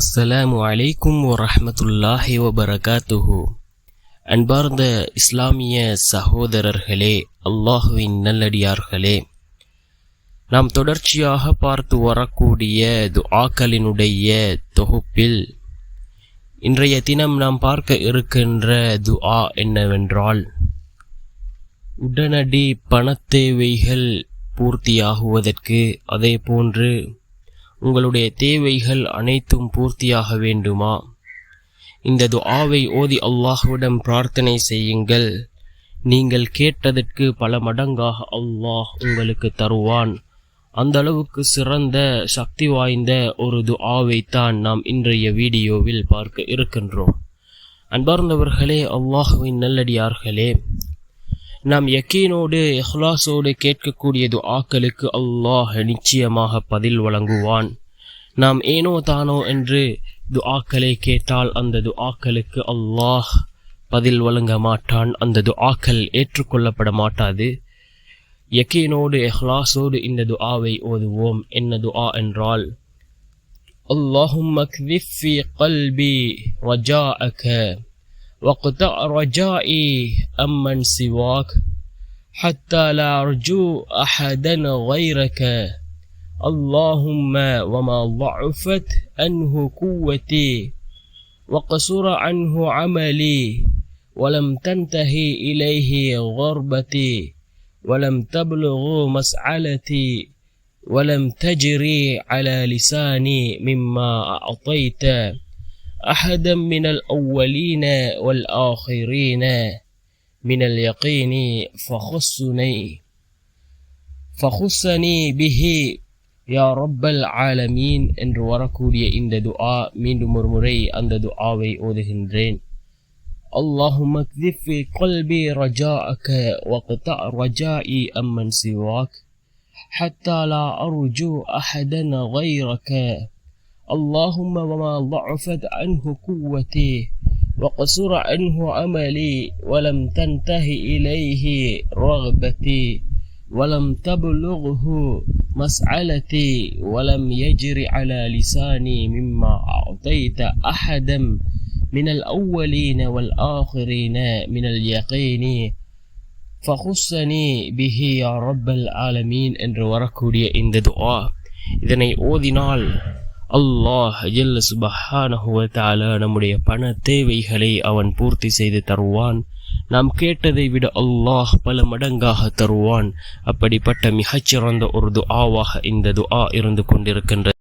அஸ்ஸலாமு அலைக்கும் வரஹ்மத்துல்லாஹி வபரகாத்துஹு. அன்பார்ந்த இஸ்லாமிய சகோதரர்களே அல்லாஹுவின் நல்லடியார்களே நாம் தொடர்ச்சியாக பார்த்து வரக்கூடிய துஆக்களினுடைய தொகுப்பில் இன்றைய தினம் நாம் பார்க்க இருக்கின்ற துஆ என்னவென்றால் உடனடி பணத்தேவைகள் பூர்த்தியாகுவதற்கு அதே போன்று உங்களுடைய தேவைகள் அனைத்தும் பூர்த்தியாக வேண்டுமா? இந்த துஆவை ஓதி அல்லாஹுவிடம் பிரார்த்தனை செய்யுங்கள். நீங்கள் கேட்டதற்கு பல மடங்காக அல்லாஹ் உங்களுக்கு தருவான். அந்த அளவுக்கு சிறந்த சக்தி வாய்ந்த ஒரு துஆவைத்தான் நாம் இன்றைய வீடியோவில் பார்க்க இருக்கின்றோம். அன்பார்ந்தவர்களே அல்லாஹுவின் நல்லடியார்களே நாம் யக்கீனோடு இஹ்லாஸோடு கேட்கக்கூடிய துஆக்களுக்கு அல்லாஹ் நிச்சயமாக பதில் வழங்குவான் நாம் ஏனோ தானோ என்று துஆக்களை கேட்டால் அந்த துஆக்களுக்கு அல்லாஹ் பதில் வழங்க மாட்டான் அந்த துஆக்கள் ஏற்றுக்கொள்ளப்பட மாட்டாது யக்கீனோடு இஹ்லாஸோடு இந்த துஆவை ஓதுவோம் என்ன துஆ என்றால் اللهم اكذف في قلبي رجاءك واقطع رجائي أمن سواك حتى لا أرجو أحدا غيرك. اللهم وما ضعفت عنه قوتي وقصر عنه عملي ولم تنتهي إليه غربتي ولم تبلغ مسعلتي ولم تجري على لساني مما أعطيت. أحدا من الأولين والآخرين من اليقين فخصني فخصني به யா ரப்பல் ஆலமீன் என்று வரக்கூடிய இந்த துஆ மீண்டும் ஒரு முறை அந்த துஆவை ஓதுகின்றேன் اللهم اكذب في قلبي رجاءك واقطع رجائي أمن سواك حتى لا أرجو أحدا غيرك اللهم وما ضعفت عنه قوتي وقصر عنه عملي ولم تنتهي إليه رغبتي ولم تبلغه مسألتي ولم يجر على لساني مما أعطيت أحدا من الأولين والآخرين من اليقين فخصني به يا رب العالمين என்று வரக்கூடிய இந்த துஆ இதனை ஓதினால் அல்லாஹ் ஜல்ல சுபஹானஹு வ நம்முடைய பண தேவைகளை அவன் பூர்த்தி செய்து தருவான். நாம் கேட்டதை விட அல்லாஹ் பல மடங்காக தருவான். அப்படிப்பட்ட மிகச்சிறந்த ஒரு துஆவாக இந்த துஆ இருந்து கொண்டிருக்கின்றது